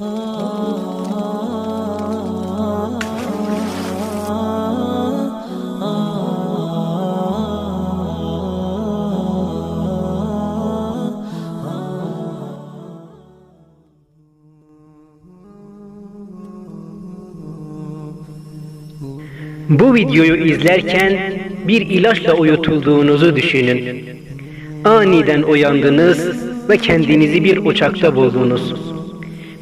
Bu videoyu izlerken bir ilaçla uyutulduğunuzu düşünün. Aniden uyandınız ve kendinizi bir uçakta buldunuz.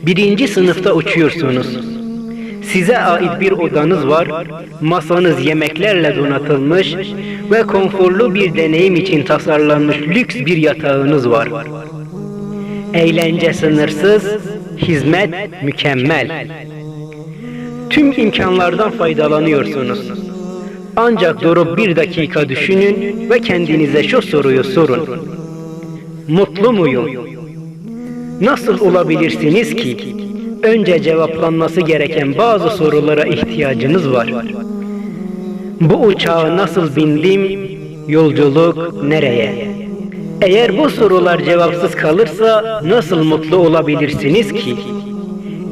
Birinci sınıfta uçuyorsunuz. Size ait bir odanız var, masanız yemeklerle donatılmış ve konforlu bir deneyim için tasarlanmış lüks bir yatağınız var. Eğlence sınırsız, hizmet mükemmel. Tüm imkanlardan faydalanıyorsunuz. Ancak durup bir dakika düşünün ve kendinize şu soruyu sorun. Mutlu muyum? Nasıl olabilirsiniz ki? Önce cevaplanması gereken bazı sorulara ihtiyacınız var. Bu uçağa nasıl bindim? Yolculuk nereye? Eğer bu sorular cevapsız kalırsa nasıl mutlu olabilirsiniz ki?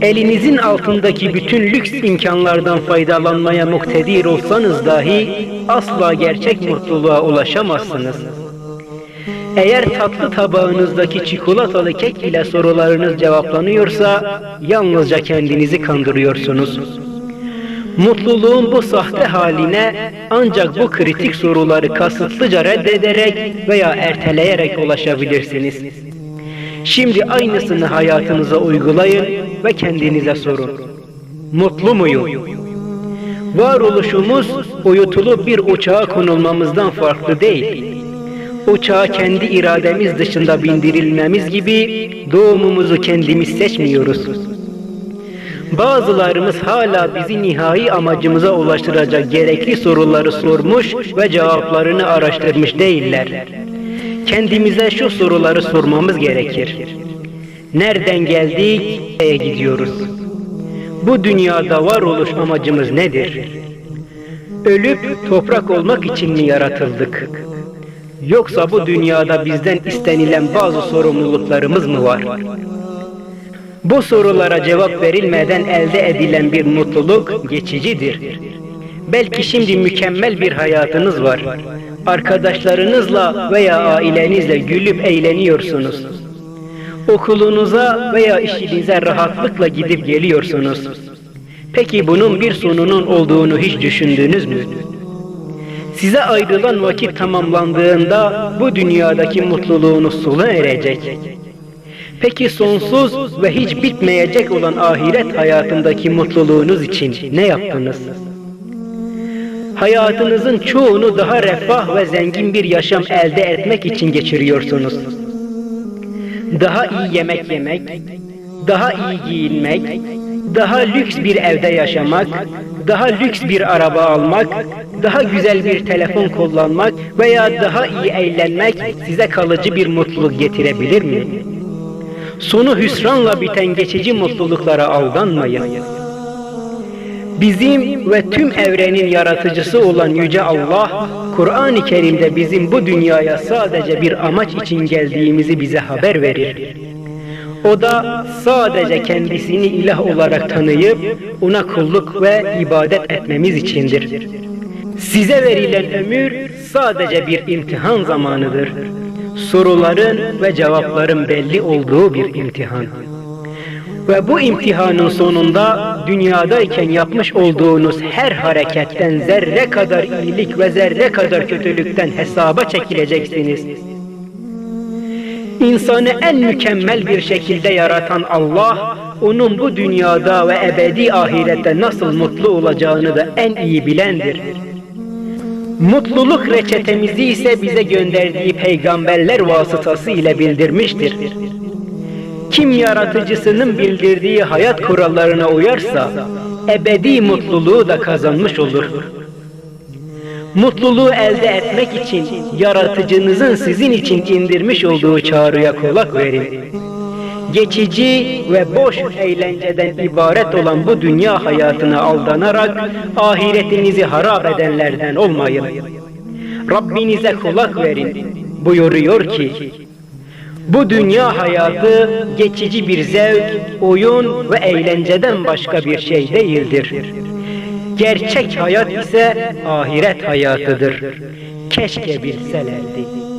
Elinizin altındaki bütün lüks imkanlardan faydalanmaya muktedir olsanız dahi asla gerçek mutluluğa ulaşamazsınız. Eğer tatlı tabağınızdaki çikolatalı kek ile sorularınız cevaplanıyorsa yalnızca kendinizi kandırıyorsunuz. Mutluluğun bu sahte haline ancak bu kritik soruları kasıtlıca reddederek veya erteleyerek ulaşabilirsiniz. Şimdi aynısını hayatınıza uygulayın ve kendinize sorun. Mutlu muyum? Varoluşumuz uyutulu bir uçağa konulmamızdan farklı değil. Uçağa kendi irademiz dışında bindirilmemiz gibi doğumumuzu kendimiz seçmiyoruz. Bazılarımız hala bizi nihai amacımıza ulaştıracak gerekli soruları sormuş ve cevaplarını araştırmış değiller. Kendimize şu soruları sormamız gerekir. Nereden geldik, nereye gidiyoruz? Bu dünyada varoluş amacımız nedir? Ölüp toprak olmak için mi yaratıldık? Yoksa bu dünyada bizden istenilen bazı sorumluluklarımız mı var? Bu sorulara cevap verilmeden elde edilen bir mutluluk geçicidir. Belki şimdi mükemmel bir hayatınız var. Arkadaşlarınızla veya ailenizle gülüp eğleniyorsunuz. Okulunuza veya işinize rahatlıkla gidip geliyorsunuz. Peki bunun bir sonunun olduğunu hiç düşündünüz mü? Size ayrılan vakit tamamlandığında bu dünyadaki mutluluğunuz sona erecek. Peki sonsuz ve hiç bitmeyecek olan ahiret hayatındaki mutluluğunuz için ne yaptınız? Hayatınızın çoğunu daha refah ve zengin bir yaşam elde etmek için geçiriyorsunuz. Daha iyi yemek yemek, daha iyi giyinmek, daha lüks bir evde yaşamak, daha lüks bir araba almak, daha güzel bir telefon kullanmak veya daha iyi eğlenmek size kalıcı bir mutluluk getirebilir mi? Sonu hüsranla biten geçici mutluluklara aldanmayın. Bizim ve tüm evrenin yaratıcısı olan Yüce Allah, Kur'an-ı Kerim'de bizim bu dünyaya sadece bir amaç için geldiğimizi bize haber verir. O da sadece kendisini ilah olarak tanıyıp ona kulluk ve ibadet etmemiz içindir. Size verilen ömür sadece bir imtihan zamanıdır. Soruların ve cevapların belli olduğu bir imtihan. Ve bu imtihanın sonunda dünyadayken yapmış olduğunuz her hareketten zerre kadar iyilik ve zerre kadar kötülükten hesaba çekileceksiniz. İnsanı en mükemmel bir şekilde yaratan Allah, onun bu dünyada ve ebedi ahirette nasıl mutlu olacağını da en iyi bilendir. Mutluluk reçetemizi ise bize gönderdiği peygamberler vasıtası ile bildirmiştir. Kim yaratıcısının bildirdiği hayat kurallarına uyarsa, ebedi mutluluğu da kazanmış olur. Mutluluğu elde etmek için yaratıcınızın sizin için indirmiş olduğu çağrıya kulak verin. Geçici ve boş eğlenceden ibaret olan bu dünya hayatına aldanarak ahiretinizi harap edenlerden olmayın. Rabbinize kulak verin. Buyuruyor ki, Bu dünya hayatı geçici bir zevk, oyun ve eğlenceden başka bir şey değildir. Gerçek hayat ise ahiret hayatıdır. Keşke bilselerdi.